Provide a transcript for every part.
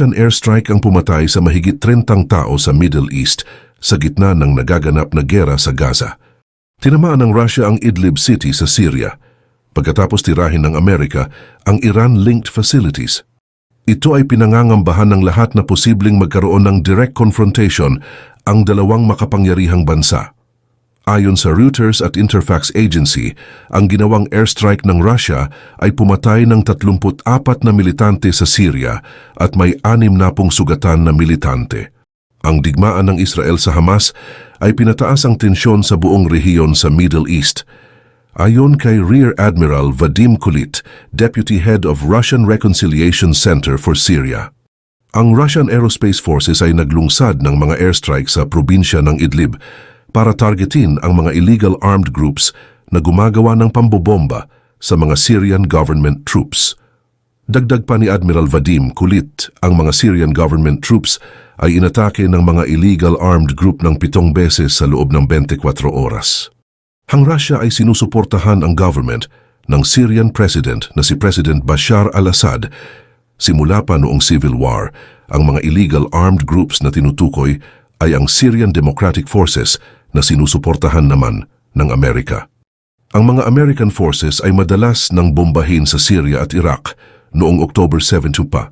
Russian airstrike ang pumatay sa mahigit 30 tao sa Middle East sa gitna ng nagaganap na gera sa Gaza. Tinamaan ng Russia ang Idlib City sa Syria pagkatapos tirahin ng Amerika ang Iran-linked facilities. Ito ay pinangangambahan ng lahat na posibleng magkaroon ng direct confrontation ang dalawang makapangyarihang bansa. Ayon sa Reuters at Interfax Agency, ang ginawang airstrike ng Russia ay pumatay ng 34 na militante sa Syria at may anim na pong sugatan na militante. Ang digmaan ng Israel sa Hamas ay pinataas ang tensyon sa buong rehiyon sa Middle East. Ayon kay Rear Admiral Vadim Kulit, Deputy Head of Russian Reconciliation Center for Syria. Ang Russian Aerospace Forces ay naglungsad ng mga airstrike sa probinsya ng Idlib para targetin ang mga illegal armed groups na gumagawa ng pambobomba sa mga Syrian government troops. Dagdag pa ni Admiral Vadim Kulit, ang mga Syrian government troops ay inatake ng mga illegal armed group ng pitong beses sa loob ng 24 oras. Ang Russia ay sinusuportahan ang government ng Syrian President na si President Bashar al-Assad. Simula pa noong civil war, ang mga illegal armed groups na tinutukoy ay ang Syrian Democratic Forces na sinusuportahan naman ng Amerika. Ang mga American forces ay madalas nang bombahin sa Syria at Iraq noong October 7 pa.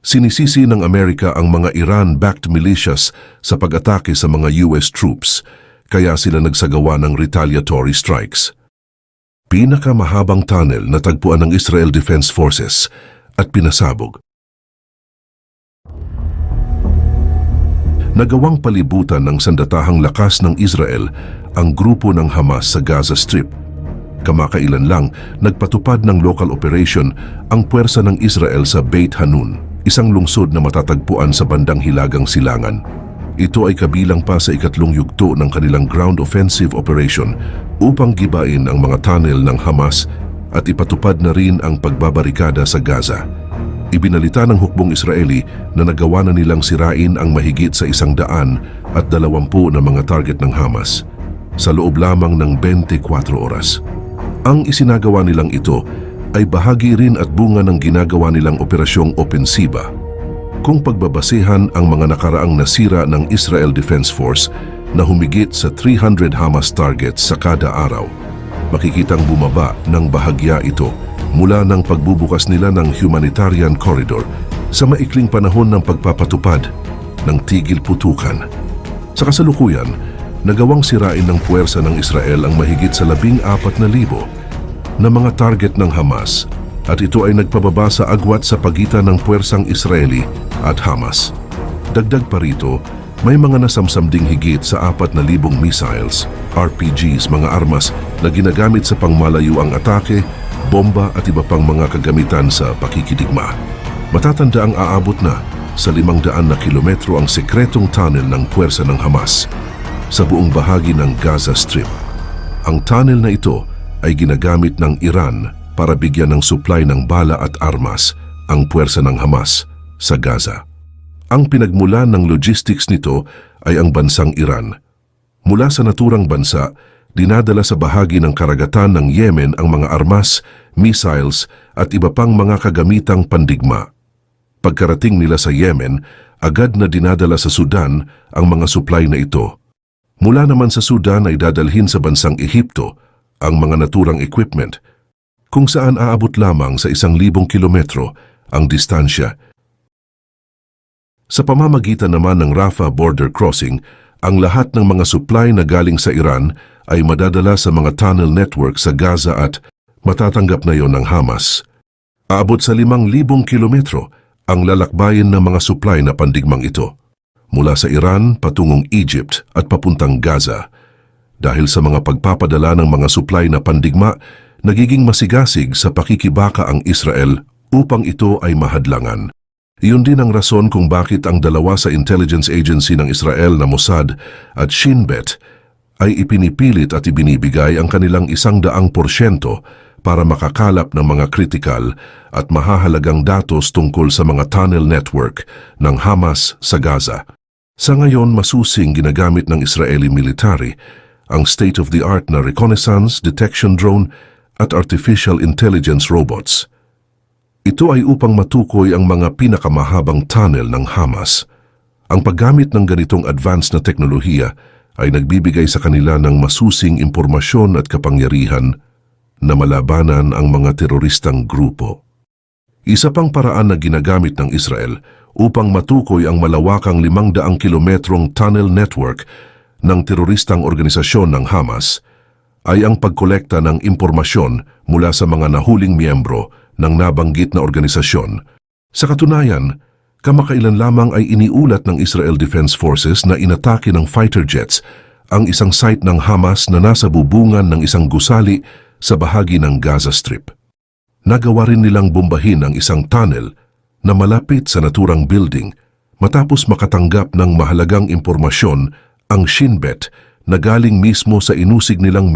Sinisisi ng Amerika ang mga Iran-backed militias sa pag-atake sa mga US troops, kaya sila nagsagawa ng retaliatory strikes. Pinakamahabang tunnel na tagpuan ng Israel Defense Forces at pinasabog. Nagawang palibutan ng sandatahang lakas ng Israel ang grupo ng Hamas sa Gaza Strip. Kamakailan lang, nagpatupad ng local operation ang puwersa ng Israel sa Beit Hanun, isang lungsod na matatagpuan sa bandang hilagang silangan. Ito ay kabilang pa sa ikatlong yugto ng kanilang ground offensive operation upang gibain ang mga tunnel ng Hamas at ipatupad na rin ang pagbabarikada sa Gaza. Ibinalita ng hukbong Israeli na nagawa na nilang sirain ang mahigit sa isang daan at dalawampu na mga target ng Hamas sa loob lamang ng 24 oras. Ang isinagawa nilang ito ay bahagi rin at bunga ng ginagawa nilang operasyong opensiba. Kung pagbabasehan ang mga nakaraang nasira ng Israel Defense Force na humigit sa 300 Hamas targets sa kada araw, makikitang bumaba ng bahagya ito mula ng pagbubukas nila ng humanitarian corridor sa maikling panahon ng pagpapatupad ng tigil putukan. Sa kasalukuyan, nagawang sirain ng puwersa ng Israel ang mahigit sa labing apat na libo na mga target ng Hamas at ito ay nagpababa sa agwat sa pagitan ng puwersang Israeli at Hamas. Dagdag pa rito, may mga nasamsam ding higit sa apat na libong missiles, RPGs, mga armas na ginagamit sa pangmalayuang atake bomba at iba pang mga kagamitan sa pakikidigma. Matatanda ang aabot na sa limang daan na kilometro ang sekretong tunnel ng puwersa ng Hamas sa buong bahagi ng Gaza Strip. Ang tunnel na ito ay ginagamit ng Iran para bigyan ng supply ng bala at armas ang puwersa ng Hamas sa Gaza. Ang pinagmulan ng logistics nito ay ang bansang Iran. Mula sa naturang bansa, dinadala sa bahagi ng karagatan ng Yemen ang mga armas, missiles at iba pang mga kagamitang pandigma. Pagkarating nila sa Yemen, agad na dinadala sa Sudan ang mga supply na ito. Mula naman sa Sudan ay dadalhin sa bansang Ehipto ang mga naturang equipment, kung saan aabot lamang sa isang libong kilometro ang distansya. Sa pamamagitan naman ng Rafah border crossing, ang lahat ng mga supply na galing sa Iran ay madadala sa mga tunnel network sa Gaza at matatanggap na yon ng Hamas. Aabot sa limang libong kilometro ang lalakbayin ng mga supply na pandigmang ito mula sa Iran patungong Egypt at papuntang Gaza. Dahil sa mga pagpapadala ng mga supply na pandigma, nagiging masigasig sa pakikibaka ang Israel upang ito ay mahadlangan. Iyon din ang rason kung bakit ang dalawa sa intelligence agency ng Israel na Mossad at Shin Bet ay ipinipilit at ibinibigay ang kanilang isang daang porsyento para makakalap ng mga kritikal at mahahalagang datos tungkol sa mga tunnel network ng Hamas sa Gaza. Sa ngayon, masusing ginagamit ng Israeli military ang state-of-the-art na reconnaissance, detection drone at artificial intelligence robots. Ito ay upang matukoy ang mga pinakamahabang tunnel ng Hamas. Ang paggamit ng ganitong advanced na teknolohiya ay nagbibigay sa kanila ng masusing impormasyon at kapangyarihan na malabanan ang mga teroristang grupo. Isa pang paraan na ginagamit ng Israel upang matukoy ang malawakang 500 kilometrong tunnel network ng teroristang organisasyon ng Hamas ay ang pagkolekta ng impormasyon mula sa mga nahuling miyembro ng nabanggit na organisasyon. Sa katunayan, kamakailan lamang ay iniulat ng Israel Defense Forces na inatake ng fighter jets ang isang site ng Hamas na nasa bubungan ng isang gusali sa bahagi ng Gaza Strip. Nagawa rin nilang bombahin ang isang tunnel na malapit sa naturang building matapos makatanggap ng mahalagang impormasyon ang Shin Bet na galing mismo sa inusig nilang